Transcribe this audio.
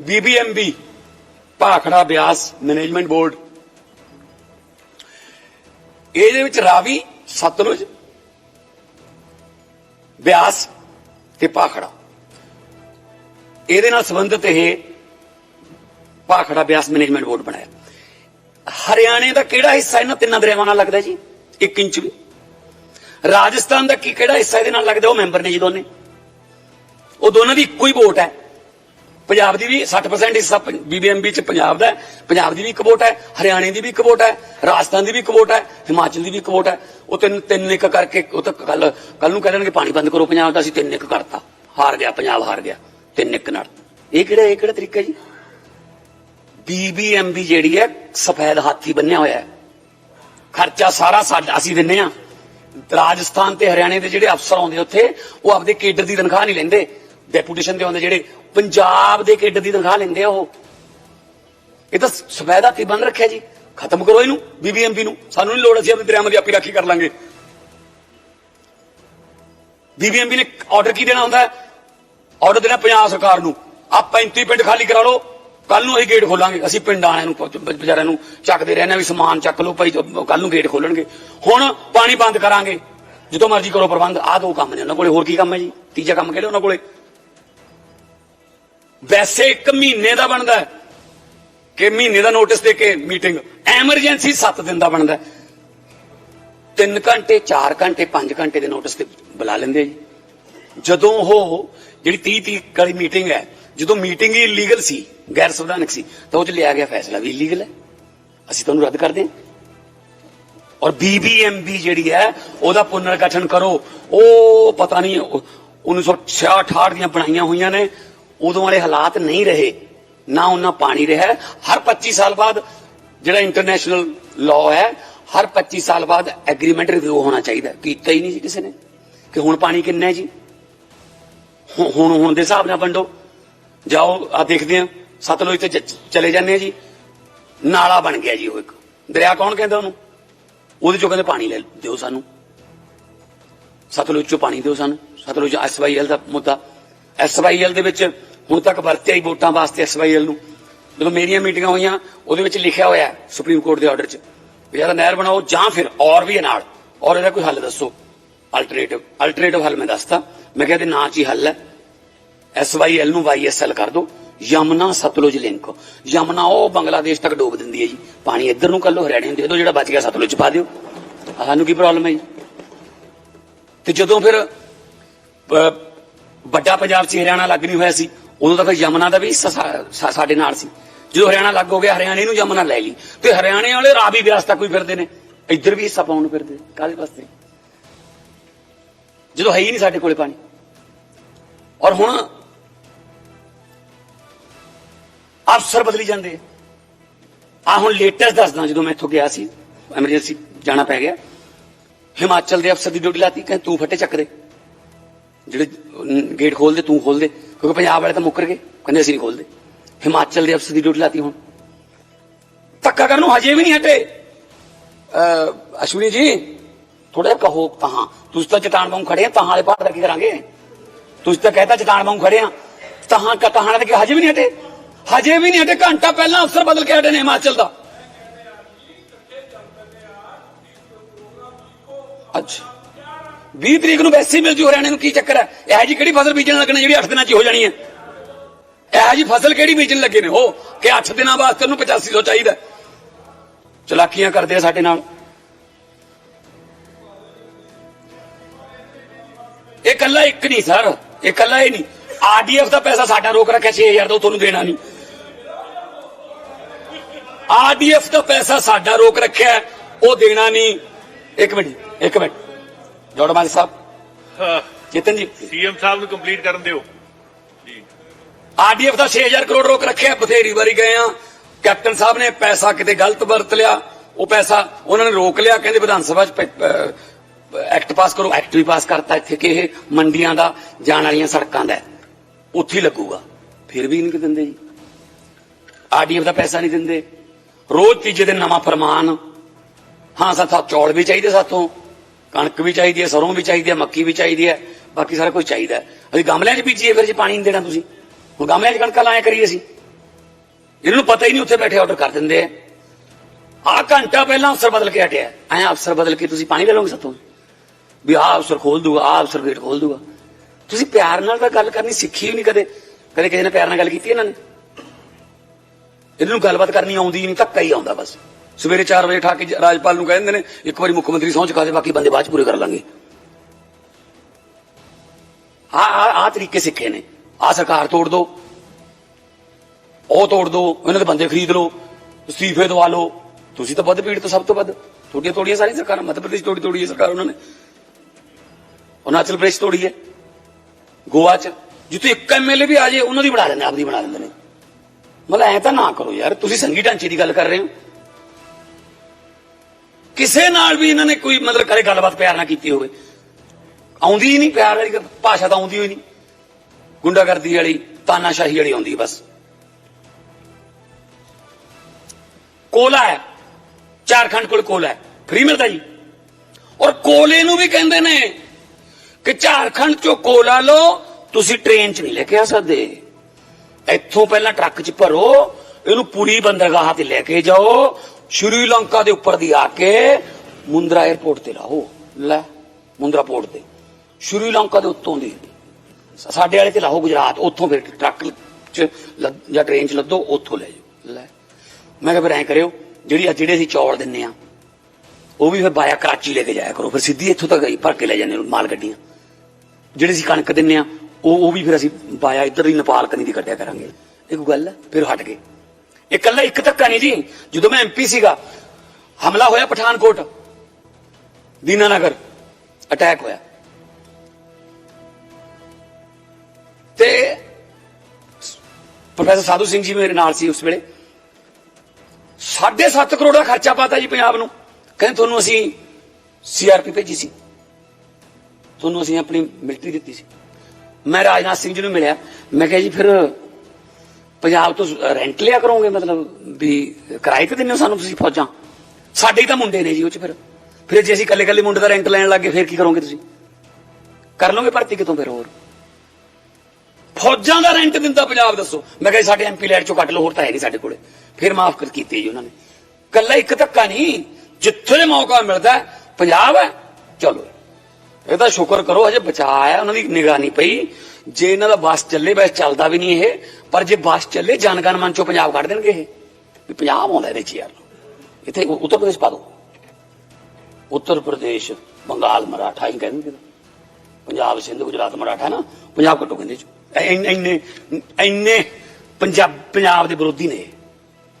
BBMB, Bhakra Beas management board. ਇਹਦੇ ਵਿੱਚ ਰਾਵੀ, ਸਤਲੁਜ, ਬਿਆਸ ਤੇ ਭਾਖੜਾ। ਇਹਦੇ ਨਾਲ ਸੰਬੰਧਿਤ ਇਹ ਭਾਖੜਾ ਬਿਆਸ ਮੈਨੇਜਮੈਂਟ ਬੋਰਡ ਬਣਾਇਆ। ਹਰਿਆਣੇ ਦਾ ਕਿਹੜਾ ਹਿੱਸਾ ਇਹਨਾਂ ਤਿੰਨਾਂ ਦਰਿਆਵਾਂ ਨਾਲ ਲੱਗਦਾ ਜੀ? 1 ਇੰਚ ਵੀ। ਰਾਜਸਥਾਨ ਦਾ ਕੀ ਕਿਹੜਾ ਹਿੱਸਾ ਇਹਦੇ ਨਾਲ ਲੱਗਦਾ? ਉਹ ਮੈਂਬਰ ਨੇ ਜੀ ਦੋਨੇ। ਉਹ ਦੋਨਾਂ ਦੀ ਇੱਕੋ ਹੀ ਵੋਟ ਹੈ। ਪੰਜਾਬ ਦੀ ਵੀ 60% ਹਿੱਸਾ ਬੀਬੀਐਮਬੀ ਚ ਪੰਜਾਬ ਦਾ ਪੰਜਾਬ ਦੀ ਵੀ ਇੱਕ ਵੋਟ ਹੈ, ਹਰਿਆਣੇ ਦੀ ਵੀ ਇੱਕ ਵੋਟ ਹੈ, ਰਾਜਸਥਾਨ ਦੀ ਵੀ ਇੱਕ ਵੋਟ ਹੈ, ਹਿਮਾਚਲ ਦੀ ਵੀ ਇੱਕ ਵੋਟ ਹੈ। ਉਹ ਤਿੰਨ ਤਿੰਨ ਇੱਕ ਕਰਕੇ, ਉਹ ਤਾਂ ਕੱਲ ਕੱਲ ਨੂੰ ਕਹਿ ਦੇਣਗੇ ਪਾਣੀ ਬੰਦ ਕਰੋ ਪੰਜਾਬ ਦਾ, ਅਸੀਂ ਤਿੰਨ ਇੱਕ ਕਰਤਾ। ਹਾਰ ਗਿਆ, ਪੰਜਾਬ ਹਾਰ ਗਿਆ। ਤਿੰਨ ਇੱਕ ਨਾਲ ਇਹ ਕਿਹੜਾ ਇਹ ਕਿਹੜਾ ਤਰੀਕਾ ਜੀ? ਬੀਬੀਐਮਬੀ ਜਿਹੜੀ ਹੈ, ਸਫੈਦ ਹਾਥੀ ਬੰਨਿਆ ਹੋਇਆ ਹੈ। ਖਰਚਾ ਸਾਰਾ ਸਾਡਾ, ਅਸੀਂ ਦਿੰਨੇ ਆ। ਰਾਜਸਥਾਨ ਤੇ ਹਰਿਆਣੇ ਦੇ ਜਿਹੜੇ ਅਫਸਰ ਆਉਂਦੇ ਉੱਥੇ, ਉਹ ਆਪਦੇ ਕੇਡਰ ਦੀ ਤਨਖਾਹ ਨਹੀਂ ਲੈਂਦੇ। ਡੈਪੂਟੇਸ਼ਨ ਤੇ ਆਉਂਦੇ ਜਿਹੜੇ ਪੰਜਾਬ ਦੇ ਕੇਡਰ ਦੀ ਤਨਖਾਹ ਲੈਂਦੇ ਆ ਉਹ। ਇਹ ਤਾਂ ਸਫੈਦ ਹਾਥੀ ਬੰਨ ਰੱਖਿਆ ਜੀ। ਖਤਮ ਕਰੋ ਇਹਨੂੰ ਬੀਬੀਐਮਬੀ ਨੂੰ। ਸਾਨੂੰ ਨਹੀਂ ਲੋੜ ਅਸੀਂ ਆਪਣੇ ਦਰਿਆਵਾਂ ਦੀ ਆਪੀ ਰਾਖੀ ਕਰ ਲਾਂਗੇ। ਬੀਬੀਐਮਬੀ ਨੇ ਆਰਡਰ ਕੀ ਦੇਣਾ ਹੁੰਦਾ? ਹੈ ਆਰਡਰ ਦੇਣਾ ਪੰਜਾਬ ਸਰਕਾਰ ਨੂੰ। ਆ 35 ਪਿੰਡ ਖਾਲੀ ਕਰਾ ਲਓ। ਕੱਲ ਨੂੰ ਅਸੀਂ ਗੇਟ ਖੋਲਾਂਗੇ। ਅਸੀਂ ਪਿੰਡ ਆਣਿਆਂ ਨੂੰ ਪ- ਵਿਚਾਰਿਆਂ ਨੂੰ ਚੱਕਦੇ ਰਹਿੰਦੇ ਹਾਂ ਵੀ ਸਮਾਨ ਚੱਕ ਲਓ ਭਾਈ ਕੱਲ ਨੂੰ ਗੇਟ ਖੋਲਣਗੇ। ਹੁਣ ਪਾਣੀ ਬੰਦ ਕਰਾਂਗੇ। ਜਦੋਂ ਮਰਜ਼ੀ ਕਰੋ ਪ੍ਰਬੰਧ। ਆਹ ਦੋ ਕੰਮ ਨੇ ਉਹਨਾਂ ਕੋਲੇ। ਹੋਰ ਕੀ ਕੰਮ ਹੈ ਜੀ? ਤੀਜਾ ਕੰਮ ਕਿਹੜਾ ਉਹਨਾਂ ਕੋਲੇ? ਵੈਸੇ ਇੱਕ ਮਹੀਨੇ ਦਾ ਬਣਦਾ ਕਿ ਮਹੀਨੇ ਦਾ ਨੋਟਿਸ ਦੇ ਕੇ ਮੀਟਿੰਗ ਐਮਰਜੈਂਸੀ 7 ਦਿਨ ਦਾ ਬਣਦਾ 3 ਘੰਟੇ 4 ਘੰਟੇ 5 ਘੰਟੇ ਦੇ ਨੋਟਿਸ ਤੇ ਬੁਲਾ ਲੈਂਦੇ ਜੀ। ਜਦੋਂ ਉਹ ਜਿਹੜੀ 30 30 ਵਾਲੀ ਮੀਟਿੰਗ ਹੈ, ਜਦੋਂ ਮੀਟਿੰਗ ਹੀ ਇਲੀਗਲ ਸੀ, ਗੈਰ ਸੰਵਿਧਾਨਕ ਸੀ, ਤਾਂ ਉਹ ਚ ਲਿਆ ਗਿਆ ਫੈਸਲਾ ਵੀ ਇਲੀਗਲ ਹੈ। ਅਸੀਂ ਤੁਹਾਨੂੰ ਰੱਦ ਕਰਦੇ ਹਾਂ। ਔਰ ਬੀਬੀਐਮਬੀ ਜਿਹੜੀ ਹੈ, ਉਹਦਾ ਪੁਨਰਗਠਨ ਕਰੋ। ਉਹ ਪਤਾ ਨਹੀਂ, ਉਹ 1966 ਦੀਆਂ ਬਣਾਈਆਂ ਹੋਈਆਂ ਨੇ। ਉਦੋਂ ਵਾਲੇ ਹਾਲਾਤ ਨਹੀਂ ਰਹੇ, ਨਾ ਉਹਨਾਂ ਪਾਣੀ ਰਿਹਾ। ਹਰ 25 ਸਾਲ ਬਾਅਦ ਜਿਹੜਾ ਇੰਟਰਨੈਸ਼ਨਲ ਲਾਅ ਹੈ, ਹਰ 25 ਸਾਲ ਬਾਅਦ ਐਗਰੀਮੈਂਟ ਰਿਵਿਊ ਹੋਣਾ ਚਾਹੀਦਾ। ਕੀਤਾ ਹੀ ਨਹੀਂ ਜੀ ਕਿਸੇ ਨੇ? ਕਿ ਹੁਣ ਪਾਣੀ ਕਿੰਨਾ ਹੈ ਜੀ? ਹੁਣ ਹੁਣ ਦੇ ਹਿਸਾਬ ਨਾਲ ਵੰਡੋ। ਜਾਓ ਆ ਦੇਖਦੇ ਆ ਸਤਲੁਜ ਤੇ ਚ- ਚਲੇ ਜਾਂਦੇ ਆ ਜੀ। ਨਾਲਾ ਬਣ ਗਿਆ ਜੀ ਉਹ ਇੱਕ। ਦਰਿਆ ਕੌਣ ਕਹਿੰਦਾ ਉਹਨੂੰ? ਉਹਦੇ ਚੋਂ ਕਹਿੰਦੇ ਪਾਣੀ ਲੈ ਦਿਓ ਸਾਨੂੰ। ਸਤਲੁਜ ਚੋਂ ਪਾਣੀ ਦਿਓ ਸਾਨੂੰ। ਸਤਲੁਜ ਐਸਵਾਈਐਲ ਦਾ ਮੁੱਦਾ। ਐਸਵਾਈਐਲ ਦੇ ਵਿੱਚ ਹੁਣ ਤੱਕ ਵਰਤਿਆ ਹੀ ਵੋਟਾਂ ਵਾਸਤੇ ਐਸਵਾਈਐਲ ਨੂੰ। ਜਦੋਂ ਮੇਰੀਆਂ ਮੀਟਿੰਗਾਂ ਹੋਈਆਂ, ਉਹਦੇ ਵਿੱਚ ਲਿਖਿਆ ਹੋਇਆ ਸੁਪਰੀਮ ਕੋਰਟ ਦੇ ਆਰਡਰ 'ਚ ਵੀ ਯਾਰ ਨਹਿਰ ਬਣਾਓ ਜਾਂ ਫਿਰ ਔਰ ਵੀ ਹੈ ਨਾਲ। ਔਰ ਇਹਦਾ ਕੋਈ ਹੱਲ ਦੱਸੋ। ਅਲਟਰਨੇਟਿਵ ਅਲਟਰਨੇਟਿਵ ਹੱਲ ਮੈਂ ਦੱਸਤਾ। ਮੈਂ ਕਿਹਾ ਤੇ ਨਾਂ 'ਚ ਹੀ ਹੱਲ ਹੈ। ਐਸਵਾਈਐਲ ਨੂੰ ਵਾਈਐਸਐਲ ਕਰ ਦਿਓ ਯਮਨਾ ਸਤਲੁਜ ਲਿੰਕ। ਯਮਨਾ ਉਹ ਬੰਗਲਾਦੇਸ਼ ਤੱਕ ਡੋਬ ਦਿੰਦੀ ਹੈ ਜੀ। ਪਾਣੀ ਇੱਧਰ ਨੂੰ ਕਰ ਹਰਿਆਣੇ ਨੂੰ ਦੇ ਦਿਓ ਜਿਹੜਾ ਬਚ ਗਿਆ ਸਤਲੁਜ ਪਾ ਦਿਓ। ਸਾਨੂੰ ਕੀ ਪ੍ਰੋਬਲਮ ਹੈ ਜੀ? ਤੇ ਜਦੋਂ ਫਿਰ ਵੱਡਾ ਪੰਜਾਬ 'ਚ ਹਰਿਆਣਾ ਲੱਗ ਨਹੀਂ ਹੋਇਆ ਸੀ ਉਦੋਂ ਤੱਕ ਯਮਨਾ ਦਾ ਵੀ ਹਿੱਸਾ ਸਾਡੇ ਨਾਲ ਸੀ। ਜਦੋਂ ਹਰਿਆਣਾ ਲੱਗ ਹੋ ਗਿਆ, ਹਰਿਆਣੇ ਨੂੰ ਯਮਨਾ ਲੈ ਲਈ। ਤੇ ਹਰਿਆਣੇ ਵਾਲੇ ਰਾਵੀ ਵਿਆਸ ਤੱਕ ਵੀ ਫਿਰਦੇ ਨੇ। ਇੱਧਰ ਵੀ ਹਿੱਸਾ ਪਾਉਣ ਨੂੰ ਫਿਰਦੇ ਕਾਹਦੇ ਵਾਸਤੇ? ਜਦੋਂ ਹੈ ਹੀ ਨਹੀਂ ਸਾਡੇ ਕੋਲੇ ਪਾਣੀ। ਔਰ ਹੁਣ ਅਫਸਰ ਬਦਲੀ ਜਾਂਦੇ ਆ। ਹੁਣ ਲੇਟੈਸਟ ਦੱਸਦਾ, ਜਦੋਂ ਮੈਂ ਇੱਥੋਂ ਗਿਆ ਸੀ ਐਮਰਜੈਂਸੀ ਜਾਣਾ ਪੈ ਗਿਆ। ਹਿਮਾਚਲ ਦੇ ਅਫਸਰ ਦੀ ਡਿਊਟੀ ਲਾਤੀ, ਕਹਿੰਦੇ ਤੂੰ ਫੱਟੇ ਚੱਕ ਦੇ। ਜਿਹੜੇ ਗੇਟ ਖੋਲ ਦੇ ਤੂੰ ਖੋਲ ਦੇ ਕਿਉਂਕਿ ਪੰਜਾਬ ਵਾਲੇ ਤਾਂ ਮੁੱਕਰ ਗਏ। ਕਹਿੰਦੇ ਅਸੀਂ ਨਹੀਂ ਖੋਲਦੇ। ਹਿਮਾਚਲ ਦੇ ਅਫਸਰ ਦੀ ਡਿਊਟੀ ਲਾਤੀ ਹੁਣ। ਧੱਕਾ ਕਰਨ ਨੂੰ ਹਜੇ ਵੀ ਨਹੀਂ ਹਟੇ। ਅਸ਼ਵਨੀ ਜੀ ਥੋੜਾ ਜਿਹਾ ਕਹੋ ਤਾਂ ਤੁਸੀਂ ਤਾਂ ਚਟਾਨ ਵਾਂਗ ਖੜੇ ਆ, ਤਾਂ ਵਾਲੇ ਪਹਾੜ ਦਾ ਕੀ ਕਰਾਂਗੇ? ਤੁਸੀਂ ਤਾਂ ਕਹਿਤਾ ਚਟਾਨ ਵਾਂਗ ਖੜੇ ਆ। ਤਾਂ ਕਹਾਣਾ ਤੇ ਹਜੇ ਵੀ ਨਹੀਂ ਹਟੇ। ਹਜੇ ਵੀ ਨਹੀਂ ਹਟੇ, ਘੰਟਾ ਪਹਿਲਾਂ ਅਫਸਰ ਬਦਲ ਕੇ ਹਟੇ ਨੇ ਹਿਮਾਚਲ ਦਾ। ਅੱਛਾ। 20 ਤਰੀਕ ਨੂੰ ਵੈਸੇ ਮਿਲ ਜੂ ਹਰਿਆਣੇ ਨੂੰ, ਕੀ ਚੱਕਰ ਹੈ? ਇਹ ਜੀ ਕਿਹੜੀ ਫਸਲ ਬੀਜਣ ਲੱਗਣੀ ਜਿਹੜੀ 8 ਦਿਨਾਂ ਚ ਹੋ ਜਾਣੀ ਹੈ? ਇਹ ਜੀ ਫਸਲ ਕਿਹੜੀ ਬੀਜਣ ਲੱਗੇ ਨੇ? ਉਹ ਕਿ 8 ਦਿਨਾਂ ਵਾਸਤੇ ਉਹਨੂੰ 8500 ਚਾਹੀਦਾ ਚਲਾਕੀਆਂ ਕਰਦੇ ਆ ਸਾਡੇ ਨਾਲ। ਇਹ ਕੱਲਾ ਇੱਕ ਨਹੀਂ, ਸਰ। ਇਹ ਕੱਲਾ ਹੀ ਨਹੀਂ। ਆਰਡੀਐਫ ਦਾ ਪੈਸਾ ਸਾਡਾ ਰੋਕ ਰੱਖਿਆ 6000 ਦਾ, ਉਹ ਤੁਹਾਨੂੰ ਦੇਣਾ ਨਹੀਂ। ਆਰਡੀਐਫ ਦਾ ਪੈਸਾ ਸਾਡਾ ਰੋਕ ਰੱਖਿਆ, ਉਹ ਦੇਣਾ ਨਹੀਂ। ਇੱਕ ਮਿੰਟ ਇੱਕ ਮਿੰਟ। ਜੋੜਮਾਨ ਸਾਹਿਬ। ਚੇਤਨ ਜੀ। ਸੀਐਮ ਸਾਹਿਬ ਨੂੰ ਕੰਪਲੀਟ ਕਰਨ ਦਿਓ। ਜੀ। ਆਰਡੀਐਫ ਦਾ 6000 ਕਰੋੜ ਰੋਕ ਰੱਖਿਆ ਬਥੇਰੀ ਵਾਰੀ ਗਏ ਆ। ਕੈਪਟਨ ਸਾਹਿਬ ਨੇ ਪੈਸਾ ਕਿਤੇ ਗਲਤ ਵਰਤ ਲਿਆ ਉਹ ਪੈਸਾ ਉਹਨਾਂ ਨੇ ਰੋਕ ਲਿਆ ਕਹਿੰਦੇ ਵਿਧਾਨ ਸਭਾ ਚ ਐਕਟ ਪਾਸ ਕਰੋ ਐਕਟ ਵੀ ਪਾਸ ਕਰਤਾ ਇੱਥੇ ਕਿ ਇਹ ਮੰਡੀਆਂ ਦਾ ਜਾਣ ਵਾਲੀਆਂ ਸੜਕਾਂ ਦਾ। ਉੱਥੇ ਲੱਗੂਗਾ। ਫਿਰ ਵੀ ਨਹੀਂ ਦਿੰਦੇ ਜੀ। ਆਰਡੀਐਫ ਦਾ ਪੈਸਾ ਨਹੀਂ ਦਿੰਦੇ। ਰੋਜ਼ ਤੀਜੇ ਦਿਨ ਨਵਾਂ ਫਰਮਾਨ। ਹਾਂ ਸਾਥਾ ਚੌਲ ਵੀ ਚਾਹੀਦੇ ਸਾਥੋਂ। ਕਣਕ ਵੀ ਚਾਹੀਦੀ ਹੈ, ਸਰੋਂ ਵੀ ਚਾਹੀਦੀ ਹੈ, ਮੱਕੀ ਵੀ ਚਾਹੀਦੀ ਹੈ, ਬਾਕੀ ਸਾਰਾ ਕੁਝ ਚਾਹੀਦਾ ਅਸੀਂ ਗਮਲਿਆਂ 'ਚ ਬੀਜੀਏ, ਫਿਰ ਜੇ ਪਾਣੀ ਨਹੀਂ ਦੇਣਾ ਤੁਸੀਂ। ਹੁਣ ਗਮਲਿਆਂ 'ਚ ਕਣਕਾਂ ਲਾਇਆ ਕਰੀਏ ਅਸੀਂ। ਇਹਨਾਂ ਨੂੰ ਪਤਾ ਹੀ ਨਹੀਂ ਉੱਥੇ ਬੈਠੇ ਆਰਡਰ ਕਰ ਦਿੰਦੇ ਆ। ਆ ਘੰਟਾ ਪਹਿਲਾਂ ਅਫਸਰ ਬਦਲ ਕੇ ਹਟਿਆ। ਐ ਅਫਸਰ ਬਦਲ ਕੇ ਤੁਸੀਂ ਪਾਣੀ ਲੈ ਲਓਗੇ ਸਾਤੋਂ? ਵੀ ਆਹ ਅਫਸਰ ਖੋਲ ਦੂਗਾ, ਆਹ ਅਫਸਰ ਗੇਟ ਖੋਲ ਦੂਗਾ। ਤੁਸੀਂ ਪਿਆਰ ਨਾਲ ਤਾਂ ਗੱਲ ਕਰਨੀ ਸਿੱਖੀ ਹੀ ਨਹੀਂ ਕਦੇ। ਕਦੇ ਕਿਸੇ ਨੇ ਪਿਆਰ ਨਾਲ ਗੱਲ ਕੀਤੀ ਇਹਨਾਂ ਨੇ? ਇਹਨਾਂ ਨੂੰ ਗੱਲਬਾਤ ਕਰਨੀ ਆਉਂਦੀ ਹੀ ਨਹੀਂ ਧੱਕਾ ਹੀ ਆਉਂਦਾ ਬਸ। ਸਵੇਰੇ 4 ਵਜੇ ਠਾ ਕੇ ਰਾਜਪਾਲ ਨੂੰ ਕਹਿੰਦੇ ਨੇ, ਇੱਕ ਵਾਰੀ ਮੁੱਖ ਮੰਤਰੀ ਸਹੁੰ ਚੁਕਾ ਦੇ, ਬਾਕੀ ਬੰਦੇ ਬਾਅਦ ਚ ਪੂਰੇ ਕਰ ਲਾਂਗੇ। ਆ ਆ ਆ ਤਰੀਕੇ ਸਿੱਖੇ ਨੇ। ਆ ਸਰਕਾਰ ਤੋੜ ਦੋ। ਉਹ ਤੋੜ ਦੋ। ਇਹਨਾਂ ਦੇ ਬੰਦੇ ਖਰੀਦ ਲਓ। ਅਸਤੀਫੇ ਦਵਾ ਲਓ। ਤੁਸੀਂ ਤਾਂ ਵੱਧ ਭੀੜ ਤੋਂ ਸਭ ਤੋਂ ਵੱਧ। ਤੁਹਾਡੀਆਂ ਤੋੜੀਆਂ ਸਾਰੀਆਂ ਸਰਕਾਰਾਂ, ਮੱਧ ਪ੍ਰਦੇਸ਼ ਤੋੜੀ ਤੋੜੀ ਸਰਕਾਰ ਉਹਨਾਂ ਨੇ। ਅਰੁਣਾਚਲ ਪ੍ਰਦੇਸ਼ ਤੋੜੀ ਹੈ। ਗੋਆ ਚ। ਜਿੱਥੇ ਇੱਕ ਐਮਐਲਏ ਵੀ ਆ ਜੇ, ਉਹਨਾਂ ਦੀ ਬਣਾ ਲੈਂਦੇ ਆਪਦੀ ਬਣਾ ਲੈਂਦੇ ਨੇ। ਮਤਲਬ ਐ ਤਾਂ ਨਾ ਕਰੋ ਯਾਰ। ਤੁਸੀਂ ਸੰਗੀ ਢਾਂਚੇ ਦੀ ਗੱਲ ਕਰ ਰਹੇ ਹੋ। ਕਿਸੇ ਨਾਲ ਵੀ ਇਹਨਾਂ ਨੇ ਕੋਈ ਮਤਲਬ ਕਰੇ ਗੱਲਬਾਤ ਪਿਆਰ ਨਾਲ ਕੀਤੀ ਹੋਵੇ। ਆਉਂਦੀ ਹੀ ਨਹੀਂ ਪਿਆਰ ਵਾਲੀ, ਭਾਸ਼ਾ ਤਾਂ ਆਉਂਦੀ ਹੋਈ ਨਹੀਂ। ਗੁੰਡਾਗਰਦੀ ਵਾਲੀ, ਤਾਨਾਸ਼ਾਹੀ ਵਾਲੀ ਆਉਂਦੀ ਬਸ। ਕੋਲਾ ਹੈ। ਝਾਰਖੰਡ ਕੋਲ ਕੋਲਾ ਹੈ। ਫ੍ਰੀ ਮਿਲਦਾ ਜੀ। ਔਰ ਕੋਲੇ ਨੂੰ ਵੀ ਕਹਿੰਦੇ ਨੇ ਕਿ ਝਾਰਖੰਡ ਚੋਂ ਕੋਲਾ ਲਓ, ਤੁਸੀਂ ਟ੍ਰੇਨ 'ਚ ਨਹੀਂ ਲੈ ਕੇ ਆ ਸਕਦੇ। ਇੱਥੋਂ ਪਹਿਲਾਂ ਟਰੱਕ 'ਚ ਭਰੋ, ਇਹਨੂੰ ਪੂਰੀ ਬੰਦਰਗਾਹ ਤੇ ਲੈ ਕੇ ਜਾਓ ਸ਼੍ਰੀਲੰਕਾ ਦੇ ਉੱਪਰ ਦੀ ਆ ਕੇ ਮੁੰਦਰਾ 에ਅਰਪੋਰਟ ਤੇ ਲਾਓ ਲੈ, ਮੁੰਦਰਾ ਪੋਰਟ ਤੇ। ਸ਼੍ਰੀਲੰਕਾ ਦੇ ਉੱਤੋਂ ਦੀ। ਸਾਡੇ ਵਾਲੇ ਤੇ ਲਾਓ ਗੁਜਰਾਤ। ਉੱਥੋਂ ਫਿਰ ਟਰੱਕ 'ਚ ਜਾਂ ਟ੍ਰੇਨ 'ਚ ਲੱਦੋ, ਉੱਥੋਂ ਲੈ ਜਾਓ। ਲੈ। ਮੈਂ ਕਿਹਾ ਫਿਰ ਐਂ ਕਰਿਓ, ਜਿਹੜੀ ਜਿਹੜੇ ਅਸੀਂ ਚੌਲ ਦਿੰਨੇ ਆ, ਉਹ ਵੀ ਫਿਰ ਬਾਇਆ ਕਰਾਚੀ ਲੈ ਕੇ ਜਾਇਆ ਕਰੋ। ਫਿਰ ਸਿੱਧੀ ਇੱਥੋਂ ਤੱਕ ਹੀ ਭਰ ਕੇ ਲੈ ਜਾਂਦੇ ਮਾਲ ਗੱਡੀਆਂ। ਜਿਹੜੇ ਅਸੀਂ ਕਣਕ ਦਿੰਨੇ ਆ, ਉਹ ਉਹ ਵੀ ਫਿਰ ਅਸੀਂ ਬਾਇਆ ਇੱਧਰ ਦੀ ਨੇਪਾਲ ਕਨੀ ਦੀ ਕੱਢਿਆ ਕਰਾਂਗੇ। ਇਹ ਕੋਈ ਗੱਲ ਹੈ? ਫਿਰ ਹਟ ਗਏ। ਇਕੱਲਾ ਇੱਕ ਧੱਕਾ ਨਹੀਂ ਜੀ। ਜਦੋਂ ਮੈਂ ਐਮਪੀ ਸੀਗਾ, ਹਮਲਾ ਹੋਇਆ ਪਠਾਨਕੋਟ। ਦੀਨਾਨਗਰ ਅਟੈਕ ਹੋਇਆ। ਤੇ ਪ੍ਰੋਫੈਸਰ ਸਾਧੂ ਸਿੰਘ ਜੀ ਮੇਰੇ ਨਾਲ ਸੀ ਉਸ ਵੇਲੇ। 7.5 ਕਰੋੜ ਦਾ ਖਰਚਾ ਪਾਤਾ ਜੀ ਪੰਜਾਬ ਨੂੰ। ਕਹਿੰਦੇ ਤੁਹਾਨੂੰ ਅਸੀਂ ਸੀਆਰਪੀ ਭੇਜੀ ਸੀ। ਤੁਹਾਨੂੰ ਅਸੀਂ ਆਪਣੀ ਮਿਲਟਰੀ ਦਿੱਤੀ ਸੀ। ਮੈਂ ਰਾਜਨਾਥ ਸਿੰਘ ਜੀ ਨੂੰ ਮਿਲਿਆ। ਮੈਂ ਕਿਹਾ ਜੀ ਫਿਰ ਪੰਜਾਬ ਤੋਂ ਰੈਂਟ ਲਿਆ ਕਰੋਗੇ ਮਤਲਬ ਵੀ ਕਿਰਾਏ ਤੇ ਦਿੰਦੇ ਹੋ ਸਾਨੂੰ ਤੁਸੀਂ ਫੌਜਾਂ? ਸਾਡੇ ਹੀ ਤਾਂ ਮੁੰਡੇ ਨੇ ਜੀ ਉਹ ਚ ਫਿਰ। ਫਿਰ ਜੇ ਅਸੀਂ ਇਕੱਲੇ ਇਕੱਲੇ ਮੁੰਡੇ ਦਾ ਰੈਂਟ ਲੈਣ ਲੱਗੇ, ਫਿਰ ਕੀ ਕਰੋਗੇ ਤੁਸੀਂ? ਕਰ ਲਓਗੇ ਭਰਤੀ ਕਿਤੋਂ ਫਿਰ ਹੋਰ? ਫੌਜਾਂ ਦਾ ਰੈਂਟ ਦਿੰਦਾ ਪੰਜਾਬ, ਦੱਸੋ। ਮੈਂ ਕਿਹਾ ਸਾਡੇ ਐਮਪੀ ਲੈਟ ਚੋਂ ਕੱਟ ਲਓ, ਹੋਰ ਤਾਂ ਹੈ ਨਹੀਂ ਸਾਡੇ ਕੋਲੇ। ਫਿਰ ਮਾਫ ਕਰ ਕੀਤੀ ਜੀ ਉਹਨਾਂ ਨੇ। ਕੱਲਾ ਇੱਕ ਧੱਕਾ ਨਹੀਂ, ਜਿੱਥੇ ਮੌਕਾ ਮਿਲਦਾ ਪੰਜਾਬ ਹੈ, ਚਲੋ। ਇਹਦਾ ਸ਼ੁਕਰ ਕਰੋ, ਹਜੇ ਬਚਾਇਆ ਉਹਨਾਂ ਦੀ ਨਿਗਾਹ ਨਹੀਂ ਪਈ। ਜੇ ਇਹਨਾਂ ਦਾ ਬੱਸ ਚੱਲੇ, ਬਸ ਚੱਲਦਾ ਵੀ ਨਹੀਂ ਇਹ ਪਰ ਜੇ ਬੱਸ ਚੱਲੇ ਜਨਗਣ ਮਨ ਚੋਂ ਪੰਜਾਬ ਕੱਢ ਦੇਣਗੇ ਇਹ। ਵੀ ਪੰਜਾਬ ਆਉਂਦਾ ਇਹਦੇ ਚ ਯਾਰ। ਇੱਥੇ ਉੱਤਰ ਪ੍ਰਦੇਸ਼ ਪਾ ਦੋ। ਉੱਤਰ ਪ੍ਰਦੇਸ਼, ਬੰਗਾਲ, ਮਰਾਠਾ ਹੀ ਕਹਿੰਦੇ ਨੇ। ਪੰਜਾਬ, ਸਿੰਧ, ਗੁਜਰਾਤ, ਮਰਾਠਾ ਨਾ? ਪੰਜਾਬ ਕੱਟੋ ਕਹਿੰਦੇ ਚ। ਇੰਨੇ ਇੰਨੇ ਇੰਨੇ ਪੰਜਾਬ ਪੰਜਾਬ ਦੇ ਵਿਰੋਧੀ ਨੇ। ਇਹ।